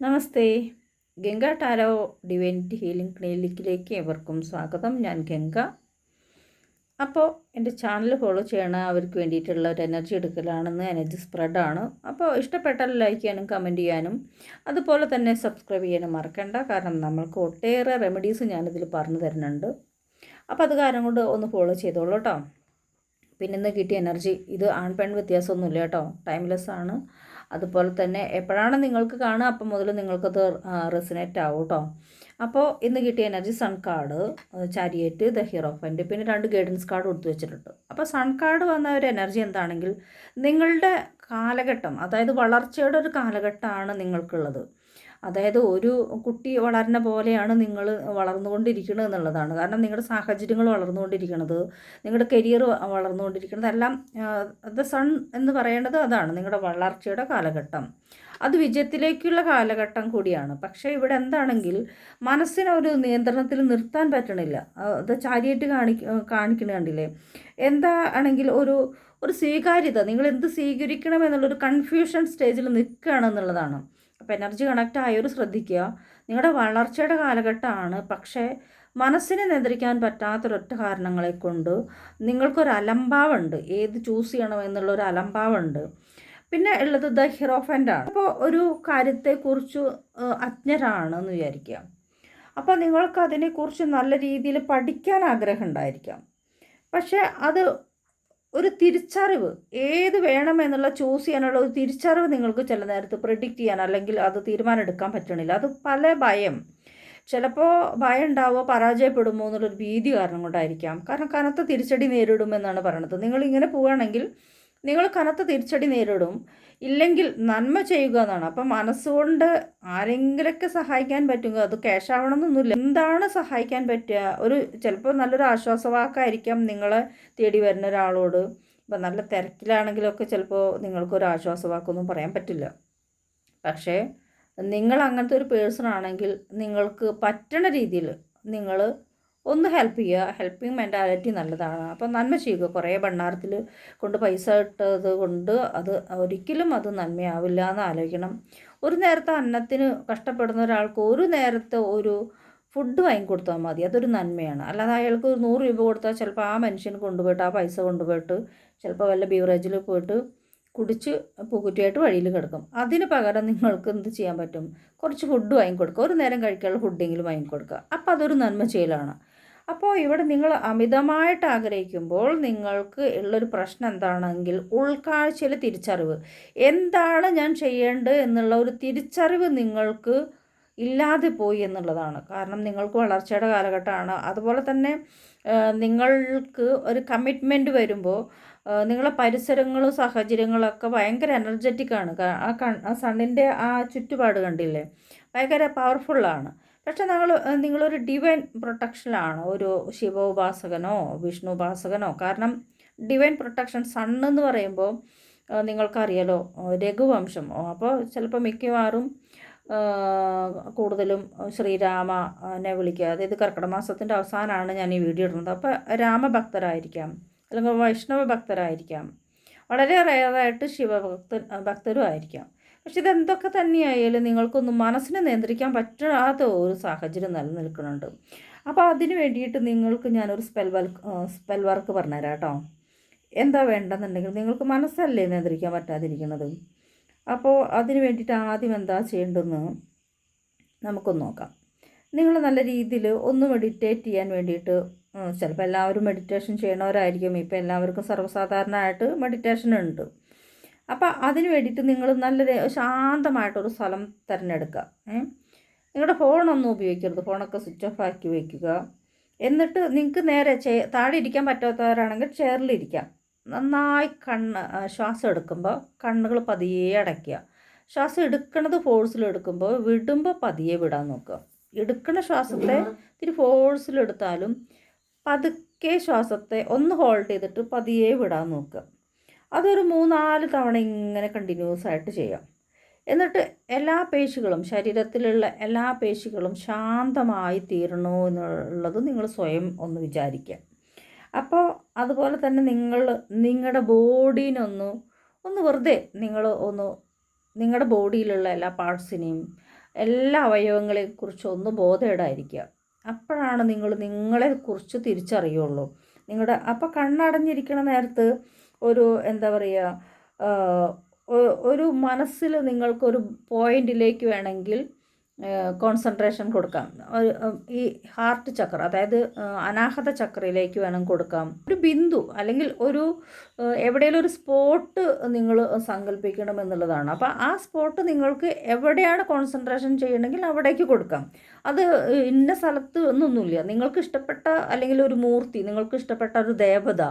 നമസ്തേ. Ganga tarot divinity healing ക്ലിനിക്കിലേക്ക് എവർക്കും സ്വാഗതം. ഞാൻ ഗംഗ. അപ്പോൾ എന്റെ ചാനൽ ഫോളോ ചെയ്യണ അവർക്ക് വേണ്ടിയിട്ടുള്ള ഒരു എനർജി എടുക്കലാണെന്ന് എനർജി സ്പ്രെഡാണ്. അപ്പോൾ ഇഷ്ടപ്പെട്ടാൽ ലൈക്ക് ചെയ്യാനും കമന്റ് ചെയ്യാനും അതുപോലെ തന്നെ സബ്സ്ക്രൈബ് ചെയ്യാനും മറക്കണ്ട. കാരണം നമ്മൾക്ക് ഒട്ടേറെ റെമഡീസ് ഞാനിതിൽ പറഞ്ഞു തരുന്നുണ്ട്. അപ്പോൾ അത് കാരണം കൊണ്ട് ഒന്ന് ഫോളോ ചെയ്തോളൂ കേട്ടോ. പിന്നെ ഇന്ന് കിട്ടിയ എനർജി? ഇത് ആൺ പെൺ വ്യത്യാസമൊന്നുമില്ല കേട്ടോ. ടൈംലെസ് ആണ് അതുപോലെ തന്നെ എപ്പോഴാണ് നിങ്ങൾക്ക് കാണുക അപ്പം മുതൽ നിങ്ങൾക്കത് റെസിനേറ്റ് ആവും കേട്ടോ അപ്പോൾ ഇന്ന് കിട്ടിയ energy sun card chariot the hero fund പിന്നെ രണ്ട് ഗൈഡൻസ് കാർഡ് കൊടുത്തു വെച്ചിട്ടുണ്ട്. അപ്പോൾ സൺ കാർഡ് വന്ന ഒരു എനർജി എന്താണെങ്കിൽ നിങ്ങളുടെ കാലഘട്ടം അതായത് വളർച്ചയുടെ ഒരു കാലഘട്ടമാണ് നിങ്ങൾക്കുള്ളത്. അതായത് ഒരു കുട്ടി വളരുന്ന പോലെയാണ് നിങ്ങൾ വളർന്നുകൊണ്ടിരിക്കുന്നത് എന്നുള്ളതാണ്. കാരണം നിങ്ങളുടെ സാഹചര്യങ്ങൾ വളർന്നുകൊണ്ടിരിക്കുന്നത് നിങ്ങളുടെ കരിയർ വളർന്നുകൊണ്ടിരിക്കുന്നത് എല്ലാം ദ സൺ എന്ന് പറയേണ്ടത് അതാണ് നിങ്ങളുടെ വളർച്ചയുടെ കാലഘട്ടം. അത് വിജയത്തിലേക്കുള്ള കാലഘട്ടം കൂടിയാണ്. പക്ഷേ ഇവിടെ എന്താണെങ്കിൽ മനസ്സിനെ ഒരു നിയന്ത്രണത്തിൽ നിർത്താൻ പറ്റണില്ല. അത് ചാരിയായിട്ട് കാണി കാണിക്കണ കണ്ടില്ലേ? എന്താ ആണെങ്കിൽ ഒരു ഒരു സ്വീകാര്യത നിങ്ങൾ എന്ത് സ്വീകരിക്കണം എന്നുള്ളൊരു കൺഫ്യൂഷൻ സ്റ്റേജിൽ നിൽക്കുകയാണെന്നുള്ളതാണ് അപ്പോൾ എനർജി കണക്റ്റ് ആയവർ ശ്രദ്ധിക്കുക. നിങ്ങളുടെ വളർച്ചയുടെ കാലഘട്ടമാണ്. പക്ഷേ മനസ്സിനെ നിയന്ത്രിക്കാൻ പറ്റാത്തൊരൊറ്റ കാരണങ്ങളെ കൊണ്ട് നിങ്ങൾക്കൊരു അലംഭാവുണ്ട് ഏത് ചൂസ് ചെയ്യണം എന്നുള്ളൊരു അലംഭാവുണ്ട് പിന്നെ ഉള്ളത് ദ ഹിറോഫന്റ് ആണ്. അപ്പോൾ ഒരു കാര്യത്തെക്കുറിച്ച് അജ്ഞരാണെന്ന് വിചാരിക്കുക. അപ്പോൾ നിങ്ങൾക്ക് അതിനെക്കുറിച്ച് നല്ല രീതിയിൽ പഠിക്കാൻ ആഗ്രഹം ഉണ്ടായിരിക്കാം. പക്ഷേ അത് ഒരു തിരിച്ചറിവ്. ഏത് വേണമെന്നുള്ള ചൂസ് ചെയ്യാനുള്ള ഒരു തിരിച്ചറിവ് നിങ്ങൾക്ക് ചില നേരത്ത് പ്രിഡിക്റ്റ് ചെയ്യാൻ അല്ലെങ്കിൽ അത് തീരുമാനം എടുക്കാൻ പറ്റണില്ല. അത് പല ഭയം. ചിലപ്പോൾ ഭയം ഉണ്ടാവുമോ പരാജയപ്പെടുമോ എന്നുള്ളൊരു ഭീതി കാരണം കൊണ്ടായിരിക്കാം. കാരണം കനത്ത തിരിച്ചടി നേരിടുമെന്നാണ് പറയണത്. നിങ്ങൾ ഇങ്ങനെ പോവുകയാണെങ്കിൽ നിങ്ങൾ കനത്ത തിരിച്ചടി നേരിടും. ഇല്ലെങ്കിൽ നന്മ ചെയ്യുക എന്നാണ്. അപ്പം മനസ്സുകൊണ്ട് ആരെങ്കിലൊക്കെ സഹായിക്കാൻ പറ്റുക അത് ക്യാഷ് ആവണമെന്നൊന്നുമില്ല എന്താണ് സഹായിക്കാൻ പറ്റുക? ഒരു ചിലപ്പോൾ നല്ലൊരു ആശ്വാസവാക്കായിരിക്കാം നിങ്ങളെ തേടി വരുന്ന ഒരാളോട്. ഇപ്പം നല്ല തിരക്കിലാണെങ്കിലൊക്കെ ചിലപ്പോൾ നിങ്ങൾക്കൊരു ആശ്വാസവാക്കൊന്നും പറയാൻ പറ്റില്ല. പക്ഷേ നിങ്ങൾ അങ്ങനത്തെ ഒരു പേഴ്സൺ ആണെങ്കിൽ നിങ്ങൾക്ക് പറ്റണ രീതിയിൽ നിങ്ങൾ ഒന്ന് ഹെൽപ്പ് ചെയ്യുക. ഹെൽപ്പിംഗ് മെന്റാലിറ്റി നല്ലതാണ്. അപ്പം നന്മ ചെയ്യുക. കുറേ ഭണ്ണാരത്തിൽ കൊണ്ട് പൈസ ഇട്ടത് കൊണ്ട് അത് ഒരിക്കലും അത് നന്മയാവില്ല എന്ന് ആലോചിക്കണം. ഒരു നേരത്തെ അന്നത്തിന് കഷ്ടപ്പെടുന്ന ഒരാൾക്ക് ഒരു നേരത്തെ ഒരു ഫുഡ് വാങ്ങിക്കൊടുത്താൽ മതി. അതൊരു നന്മയാണ്. അല്ലാതെ അയാൾക്ക് ഒരു നൂറ് രൂപ കൊടുത്താൽ ചിലപ്പോൾ ആ മനുഷ്യന് കൊണ്ടുപോയിട്ട് ആ പൈസ കൊണ്ടുപോയിട്ട് ചിലപ്പോൾ വല്ല ബീവറേജിൽ പോയിട്ട് കുടിച്ച് പൂക്കുറ്റിയായിട്ട് വഴിയിൽ കിടക്കും. അതിന് പകരം നിങ്ങൾക്ക് എന്ത് ചെയ്യാൻ പറ്റും? കുറച്ച് ഫുഡ് വാങ്ങിക്കൊടുക്കുക ഒരു നേരം കഴിക്കാനുള്ള ഫുഡെങ്കിലും വാങ്ങിക്കൊടുക്കുക അപ്പോൾ അതൊരു നന്മ ചെയ്യലാണ്. അപ്പോൾ ഇവിടെ നിങ്ങൾ അമിതമായിട്ട് ആഗ്രഹിക്കുമ്പോൾ നിങ്ങൾക്ക് ഉള്ളൊരു പ്രശ്നം എന്താണെങ്കിൽ ഉൾക്കാഴ്ചയിൽ തിരിച്ചറിവ്. എന്താണ് ഞാൻ ചെയ്യേണ്ടത് എന്നുള്ള ഒരു തിരിച്ചറിവ് നിങ്ങൾക്ക് ഇല്ലാതെ പോയി എന്നുള്ളതാണ്. കാരണം നിങ്ങൾക്ക് വളർച്ചയുടെ കാലഘട്ടമാണ്. അതുപോലെ തന്നെ നിങ്ങൾക്ക് ഒരു കമ്മിറ്റ്മെന്റ് വരുമ്പോൾ നിങ്ങളെ പരിസരങ്ങളും സാഹചര്യങ്ങളൊക്കെ ഭയങ്കര എനർജറ്റിക്കാണ് ആ കൺ സണ്ണിന്റെ ആ ചുറ്റുപാട് കണ്ടില്ലേ? ഭയങ്കര പവർഫുള്ളാണ് പക്ഷെ നിങ്ങൾ നിങ്ങളൊരു ഡിവൈൻ പ്രൊട്ടക്ഷനിലാണ്? ഒരു ശിവ ഉപാസകനോ വിഷ്ണു ഉപാസകനോ കാരണം ഡിവൈൻ പ്രൊട്ടക്ഷൻ സൺ എന്ന് പറയുമ്പോൾ നിങ്ങൾക്കറിയാലോ രഘുവംശം. അപ്പോൾ ചിലപ്പോൾ മിക്കവാറും കൂടുതലും ശ്രീരാമനെ വിളിക്കുക. അതായത് കർക്കിടക മാസത്തിന്റെ അവസാനമാണ് ഞാൻ ഈ വീഡിയോ ഇടുന്നത്. അപ്പോൾ രാമഭക്തരായിരിക്കാം അല്ലെങ്കിൽ വൈഷ്ണവ ഭക്തരായിരിക്കാം. വളരെ റയറായിട്ട് ശിവഭക്ത ഭക്തരും ആയിരിക്കാം പക്ഷെ ഇതെന്തൊക്കെ തന്നെയായാലും നിങ്ങൾക്കൊന്നും മനസ്സിനെ നിയന്ത്രിക്കാൻ പറ്റാത്ത ഒരു സാഹചര്യം നിലനിൽക്കുന്നുണ്ട്. അപ്പോൾ അതിന് വേണ്ടിയിട്ട് നിങ്ങൾക്ക് ഞാനൊരു സ്പെൽ വർക്ക് സ്പെൽ വർക്ക് പറഞ്ഞുതരാം കേട്ടോ. എന്താ വേണ്ടെന്നുണ്ടെങ്കിൽ നിങ്ങൾക്ക് മനസ്സല്ലേ നിയന്ത്രിക്കാൻ പറ്റാതിരിക്കുന്നത്. അപ്പോൾ അതിന് വേണ്ടിയിട്ട് ആദ്യം എന്താ ചെയ്യേണ്ടതെന്ന് നമുക്കൊന്ന് നോക്കാം. നിങ്ങൾ നല്ല രീതിയിൽ ഒന്ന് മെഡിറ്റേറ്റ് ചെയ്യാൻ വേണ്ടിയിട്ട് ചിലപ്പോൾ എല്ലാവരും മെഡിറ്റേഷൻ ചെയ്യണവരായിരിക്കും. ഇപ്പോൾ എല്ലാവർക്കും സർവസാധാരണമായിട്ട് മെഡിറ്റേഷൻ ഉണ്ട്. അപ്പോൾ അതിന് വേണ്ടിയിട്ട് നിങ്ങൾ നല്ലൊരു ശാന്തമായിട്ടൊരു സ്ഥലം തിരഞ്ഞെടുക്കുക നിങ്ങളുടെ ഫോണൊന്നും ഉപയോഗിക്കരുത് ഫോണൊക്കെ സ്വിച്ച് ഓഫ് ആക്കി വയ്ക്കുക എന്നിട്ട് നിങ്ങൾക്ക് നേരെ ചെ താഴെ ഇരിക്കാൻ പറ്റാത്തവരാണെങ്കിൽ ചെയറിലിരിക്കാം നന്നായി കണ്ണ് ശ്വാസം എടുക്കുമ്പോൾ കണ്ണുകൾ പതിയെ അടയ്ക്കുക. ശ്വാസം എടുക്കുന്നത് ഫോഴ്സിൽ എടുക്കുമ്പോൾ വിടുമ്പോൾ പതിയെ വിടാൻ നോക്കുക. എടുക്കുന്ന ശ്വാസത്തെ ഇത്തിരി ഫോഴ്സിലെടുത്താലും പതുക്കെ ശ്വാസത്തെ ഒന്ന് ഹോൾഡ് ചെയ്തിട്ട് പതിയെ വിടാൻ നോക്കുക. അതൊരു മൂന്നാൽ തവണ ഇങ്ങനെ കണ്ടിന്യൂസ് ആയിട്ട് ചെയ്യാം. എന്നിട്ട് എല്ലാ പേശികളും ശരീരത്തിലുള്ള എല്ലാ പേശികളും ശാന്തമായി തീരണോ എന്നുള്ളത് നിങ്ങൾ സ്വയം ഒന്ന് വിചാരിക്കുക. അപ്പോൾ അതുപോലെ തന്നെ നിങ്ങൾ നിങ്ങളുടെ ബോഡീനൊന്ന് ഒന്ന് വെറുതെ നിങ്ങൾ ഒന്ന് നിങ്ങളുടെ ബോഡിയിലുള്ള എല്ലാ പാർട്സിനെയും എല്ലാ അവയവങ്ങളെക്കുറിച്ചും ഒന്ന് ബോധേടായിരിക്കുക. അപ്പോഴാണ് നിങ്ങൾ നിങ്ങളെക്കുറിച്ച് തിരിച്ചറിയുള്ളൂ. നിങ്ങളുടെ അപ്പോൾ കണ്ണടഞ്ഞിരിക്കണ നേരത്ത് ഒരു എന്താ പറയുക ഒരു മനസ്സിൽ നിങ്ങൾക്കൊരു പോയിന്റിലേക്ക് വേണമെങ്കിൽ കോൺസെൻട്രേഷൻ കൊടുക്കാം. ഈ ഹാർട്ട് ചക്ര അതായത് അനാഹത ചക്രയിലേക്ക് വേണം കൊടുക്കാം. ഒരു ബിന്ദു അല്ലെങ്കിൽ ഒരു എവിടെയെങ്കിലും ഒരു സ്പോട്ട് നിങ്ങൾ സങ്കല്പിക്കണം എന്നുള്ളതാണ്. അപ്പോൾ ആ സ്പോട്ട് നിങ്ങൾക്ക് എവിടെയാണ് കോൺസെൻട്രേഷൻ ചെയ്യണമെങ്കിൽ അവിടേക്ക് കൊടുക്കാം. അത് ഇന്ന സ്ഥലത്ത് ഒന്നൊന്നുമില്ല നിങ്ങൾക്ക് ഇഷ്ടപ്പെട്ട അല്ലെങ്കിൽ ഒരു മൂർത്തി നിങ്ങൾക്ക് ഇഷ്ടപ്പെട്ട ഒരു ദേവത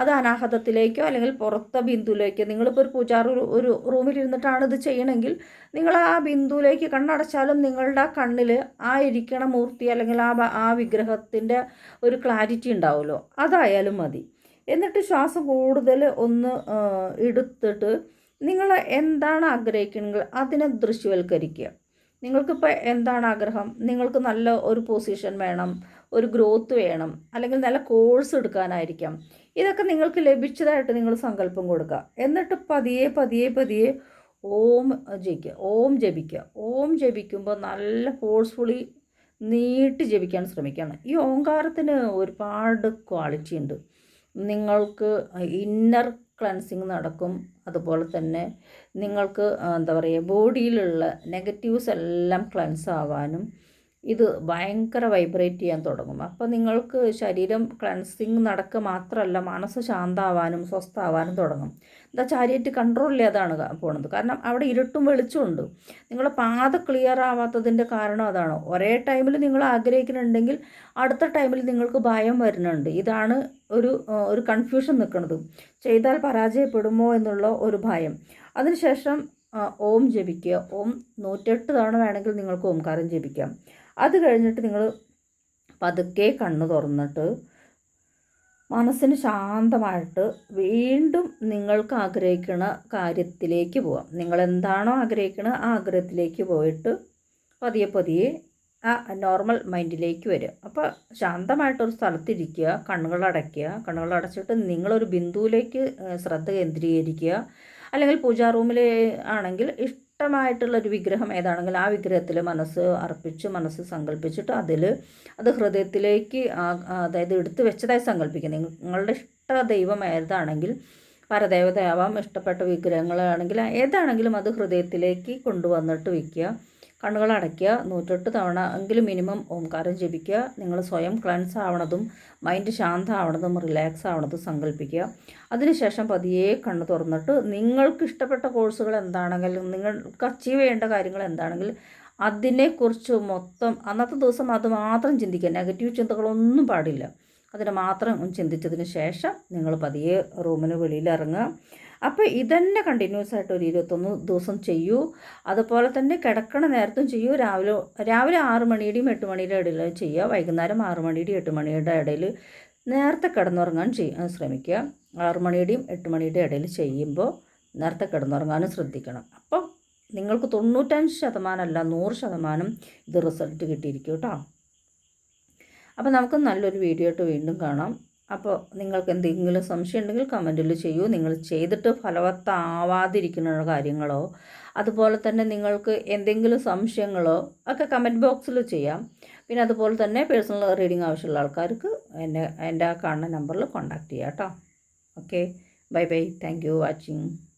അത് അനാഹതത്തിലേക്കോ അല്ലെങ്കിൽ പുറത്ത ബിന്ദുവിലേക്കോ. നിങ്ങളിപ്പോൾ ഒരു പൂജാറ് ഒരു റൂമിലിരുന്നിട്ടാണ് ഇത് ചെയ്യണമെങ്കിൽ നിങ്ങൾ ആ ബിന്ദുവിലേക്ക് കണ്ണടച്ചാലും നിങ്ങളുടെ കണ്ണിൽ ആ ഇരിക്കണ മൂർത്തി അല്ലെങ്കിൽ ആ ആ വിഗ്രഹത്തിന്റെ ഒരു ക്ലാരിറ്റി ഉണ്ടാവുമല്ലോ. അതായാലും മതി. എന്നിട്ട് ശ്വാസം കൂടുതൽ ഒന്ന് എടുത്തിട്ട് നിങ്ങൾ എന്താണ് ആഗ്രഹിക്കുന്നത് അതിനെ ദൃശ്യവൽക്കരിക്കുക. നിങ്ങൾക്കിപ്പോൾ എന്താണ് ആഗ്രഹം? നിങ്ങൾക്ക് നല്ല ഒരു പൊസിഷൻ വേണം. ഒരു ഗ്രോത്ത് വേണം അല്ലെങ്കിൽ നല്ല കോഴ്സ് എടുക്കാനായിരിക്കാം. ഇതൊക്കെ നിങ്ങൾക്ക് ലഭിച്ചതായിട്ട് നിങ്ങൾ സങ്കല്പം കൊടുക്കുക. എന്നിട്ട് പതിയെ പതിയെ പതിയെ ഓം ജപിക്കുക ഓം ജപിക്കുക. ഓം ജപിക്കുമ്പോൾ നല്ല ഫോഴ്സ്ഫുള്ളി നീട്ടി ജപിക്കാൻ ശ്രമിക്കുകയാണ്. ഈ ഓങ്കാരത്തിന് ഒരുപാട് ക്വാളിറ്റി ഉണ്ട്. നിങ്ങൾക്ക് ഇന്നർ ക്ലൻസിങ് നടക്കും. അതുപോലെ തന്നെ നിങ്ങൾക്ക് എന്താ പറയുക ബോഡിയിലുള്ള നെഗറ്റീവ്സ് എല്ലാം ക്ലൻസ് ആവാനും ഇത് ഭയങ്കര വൈബ്രേറ്റ് ചെയ്യാൻ തുടങ്ങും അപ്പോൾ നിങ്ങൾക്ക് ശരീരം ക്ലൻസിങ് നടക്കുക മാത്രമല്ല മനസ്സ് ശാന്താവാനും സ്വസ്ഥാവാനും തുടങ്ങും. എന്താ ചാരിയറ്റ് കൺട്രോൾ ഇല്ലാതാണ് പോണത്. കാരണം അവിടെ ഇരുട്ടും വെളിച്ചമുണ്ട് നിങ്ങളുടെ പാത ക്ലിയർ ആവാത്തതിന്റെ കാരണം അതാണ്? ഒരേ ടൈമിൽ നിങ്ങൾ ആഗ്രഹിക്കുന്നുണ്ടെങ്കിൽ അടുത്ത ടൈമിൽ നിങ്ങൾക്ക് ഭയം വരുന്നുണ്ട്. ഇതാണ് ഒരു ഒരു കൺഫ്യൂഷൻ നിൽക്കുന്നത് ചെയ്താൽ പരാജയപ്പെടുമോ എന്നുള്ള ഒരു ഭയം. അതിനുശേഷം ഓം ജപിക്കുക. ഓം നൂറ്റെട്ട് തവണ വേണമെങ്കിൽ നിങ്ങൾക്ക് ഓംകാരം ജപിക്കാം. അത് കഴിഞ്ഞിട്ട് നിങ്ങൾ പതുക്കെ കണ്ണു തുറന്നിട്ട് മനസ്സിന് ശാന്തമായിട്ട് വീണ്ടും നിങ്ങൾക്ക് ആഗ്രഹിക്കുന്ന കാര്യത്തിലേക്ക് പോവാം. നിങ്ങൾ എന്താണോ ആഗ്രഹിക്കുന്നത് ആ ആഗ്രഹത്തിലേക്ക് പോയിട്ട് പതിയെ പതിയെ ആ നോർമൽ മൈൻഡിലേക്ക് വരിക. അപ്പോൾ ശാന്തമായിട്ടൊരു സ്ഥലത്തിരിക്കുക കണ്ണുകൾ അടയ്ക്കുക. കണ്ണുകൾ അടച്ചിട്ട് നിങ്ങളൊരു ബിന്ദുവിലേക്ക് ശ്രദ്ധ കേന്ദ്രീകരിക്കുക. അല്ലെങ്കിൽ പൂജാ റൂമിൽ ആണെങ്കിൽ ഇഷ്ടമായിട്ടുള്ള ഒരു വിഗ്രഹം ഏതാണെങ്കിൽ ആ വിഗ്രഹത്തിൽ മനസ്സ് അർപ്പിച്ച് മനസ്സ് സങ്കല്പിച്ചിട്ട് അതിൽ അത് ഹൃദയത്തിലേക്ക് അതായത് എടുത്തു വെച്ചതായി സങ്കല്പിക്കുക നിങ്ങളുടെ ഇഷ്ട ദൈവം ഏതാണെങ്കിൽ പരദേവതയാവാം ഇഷ്ടപ്പെട്ട വിഗ്രഹങ്ങളാണെങ്കിൽ ഏതാണെങ്കിലും അത് ഹൃദയത്തിലേക്ക് കൊണ്ടുവന്നിട്ട് വയ്ക്കുക കണ്ണുകൾ അടയ്ക്കുക നൂറ്റെട്ട് തവണ എങ്കിലും മിനിമം ഓംകാരം ജപിക്കുക നിങ്ങൾ സ്വയം ക്ലൻസ് ആവണതും മൈൻഡ് ശാന്തമാവണതും റിലാക്സ് ആവണതും സങ്കല്പിക്കുക അതിനുശേഷം പതിയെ കണ്ണ് തുറന്നിട്ട് നിങ്ങൾക്ക് ഇഷ്ടപ്പെട്ട കോഴ്സുകൾ എന്താണെങ്കിലും നിങ്ങൾക്ക് അച്ചീവ് ചെയ്യേണ്ട കാര്യങ്ങൾ എന്താണെങ്കിലും അതിനെക്കുറിച്ച് മൊത്തം അന്നത്തെ ദിവസം അത് മാത്രം ചിന്തിക്കുക. നെഗറ്റീവ് ചിന്തകളൊന്നും പാടില്ല. അതിനെ മാത്രം ചിന്തിച്ചതിന് ശേഷം നിങ്ങൾ പതിയെ റൂമിന് വെളിയിൽ ഇറങ്ങുക അപ്പോൾ ഇതന്നെ കണ്ടിന്യൂസ് ആയിട്ട് ഒരു ഇരുപത്തൊന്ന് ദിവസം ചെയ്യൂ. അതുപോലെ തന്നെ കിടക്കണ നേരത്തും ചെയ്യൂ. രാവിലെ രാവിലെ ആറ് മണിയുടെയും എട്ട് മണിയുടെ ഇടയിൽ ചെയ്യുക. വൈകുന്നേരം ആറ് മണിയുടെയും എട്ട് മണിയുടെ ഇടയിൽ നേരത്തെ കിടന്നുറങ്ങാൻ ചെയ്യ ശ്രമിക്കുക. ആറ് മണിയുടെയും എട്ട് മണിയുടെ ഇടയിൽ ചെയ്യുമ്പോൾ നേരത്തെ കിടന്നുറങ്ങാനും ശ്രദ്ധിക്കണം. അപ്പോൾ നിങ്ങൾക്ക് തൊണ്ണൂറ്റഞ്ച് ശതമാനമല്ല നൂറ് ശതമാനം ഇത് റിസൾട്ട് കിട്ടിയിരിക്കും കേട്ടോ. അപ്പോൾ നമുക്ക് നല്ലൊരു വീഡിയോ ആയിട്ട് വീണ്ടും കാണാം. അപ്പോൾ നിങ്ങൾക്ക് എന്തെങ്കിലും സംശയം ഉണ്ടെങ്കിൽ കമന്റിൽ ചെയ്യൂ. നിങ്ങൾ ചെയ്തിട്ട് ഫലവത്താവാതിരിക്കുന്ന കാര്യങ്ങളോ അതുപോലെ തന്നെ നിങ്ങൾക്ക് എന്തെങ്കിലും സംശയങ്ങളോ ഒക്കെ കമന്റ് ബോക്സിൽ ചെയ്യാം. പിന്നെ അതുപോലെ തന്നെ പേഴ്സണൽ റീഡിംഗ് ആവശ്യമുള്ള ആൾക്കാർക്ക് എന്റെ എന്റെ ആ കാണുന്ന നമ്പറിൽ കോൺടാക്റ്റ് ചെയ്യാം കേട്ടോ. Okay. Bye bye. Thank you watching.